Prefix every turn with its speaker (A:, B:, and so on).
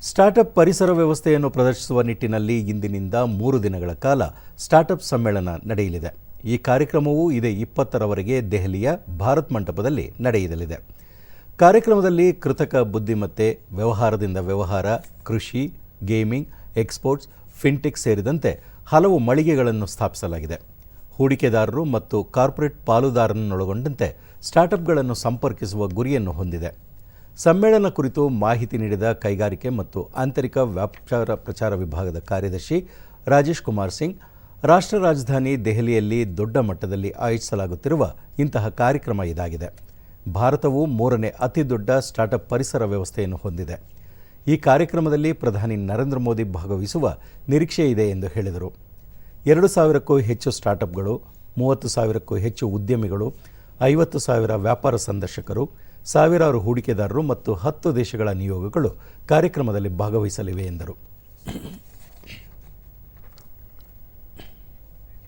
A: Startup ಪರಿಸರ ವ್ಯವಸ್ಥೆಯನ್ನು ಪ್ರದರ್ಶಿಸುವ ನಿಟ್ಟಿನಲ್ಲಿ ಇಂದಿನಿಂದ ಮೂರು ದಿನಗಳ ಕಾಲ ಸ್ಟಾರ್ಟಪ್ ಸಮ್ಮೇಳನ ನಡೆಯಲಿದೆ. ಈ ಕಾರ್ಯಕ್ರಮವು ಇದೇ ಇಪ್ಪತ್ತರವರೆಗೆ ದೆಹಲಿಯ ಭಾರತ್ ಮಂಟಪದಲ್ಲಿ ನಡೆಯಲಿದೆ. ಕಾರ್ಯಕ್ರಮದಲ್ಲಿ ಕೃತಕ ಬುದ್ಧಿಮತ್ತೆ, ವ್ಯವಹಾರದಿಂದ ವ್ಯವಹಾರ, ಕೃಷಿ, ಗೇಮಿಂಗ್, ಎಕ್ಸ್ಪೋರ್ಟ್ಸ್, ಫಿನ್ಟೆಕ್ ಸೇರಿದಂತೆ ಹಲವು ಮಳಿಗೆಗಳನ್ನು ಸ್ಥಾಪಿಸಲಾಗಿದೆ. ಹೂಡಿಕೆದಾರರು ಮತ್ತು ಕಾರ್ಪೊರೇಟ್ ಪಾಲುದಾರರನ್ನೊಳಗೊಂಡಂತೆ ಸ್ಟಾರ್ಟಪ್ಗಳನ್ನು ಸಂಪರ್ಕಿಸುವ ಗುರಿಯನ್ನು ಹೊಂದಿದೆ. ಸಮ್ಮೇಳನ ಕುರಿತು ಮಾಹಿತಿ ನೀಡಿದ ಕೈಗಾರಿಕೆ ಮತ್ತು ಆಂತರಿಕ ವ್ಯಾಪಾರ ಪ್ರಚಾರ ವಿಭಾಗದ ಕಾರ್ಯದರ್ಶಿ ರಾಜೇಶ್ ಕುಮಾರ್ ಸಿಂಗ್, ರಾಷ್ಟ್ರ ರಾಜಧಾನಿ ದೆಹಲಿಯಲ್ಲಿ ದೊಡ್ಡ ಮಟ್ಟದಲ್ಲಿ ಆಯೋಜಿಸಲಾಗುತ್ತಿರುವ ಇಂತಹ ಕಾರ್ಯಕ್ರಮ ಇದಾಗಿದೆ. ಭಾರತವು ಮೂರನೇ ಅತಿದೊಡ್ಡ ಸ್ಟಾರ್ಟಪ್ ಪರಿಸರ ವ್ಯವಸ್ಥೆಯನ್ನು ಹೊಂದಿದೆ. ಈ ಕಾರ್ಯಕ್ರಮದಲ್ಲಿ ಪ್ರಧಾನಿ ನರೇಂದ್ರ ಮೋದಿ ಭಾಗವಹಿಸುವ ನಿರೀಕ್ಷೆ ಇದೆ ಎಂದು ಹೇಳಿದರು. ಎರಡು ಸಾವಿರಕ್ಕೂ ಹೆಚ್ಚು ಸ್ಟಾರ್ಟಪ್ಗಳು ಮೂವತ್ತು ಸಾವಿರಕ್ಕೂ ಹೆಚ್ಚು ಉದ್ಯಮಿಗಳು ಐವತ್ತು ಸಾವಿರ ವ್ಯಾಪಾರ ಸಂದರ್ಶಕರು ಸಾವಿರಾರು ಹೂಡಿಕೆದಾರರು ಮತ್ತು ಹತ್ತು ದೇಶಗಳ ನಿಯೋಗಗಳು ಕಾರ್ಯಕ್ರಮದಲ್ಲಿ ಭಾಗವಹಿಸಲಿವೆ ಎಂದರು.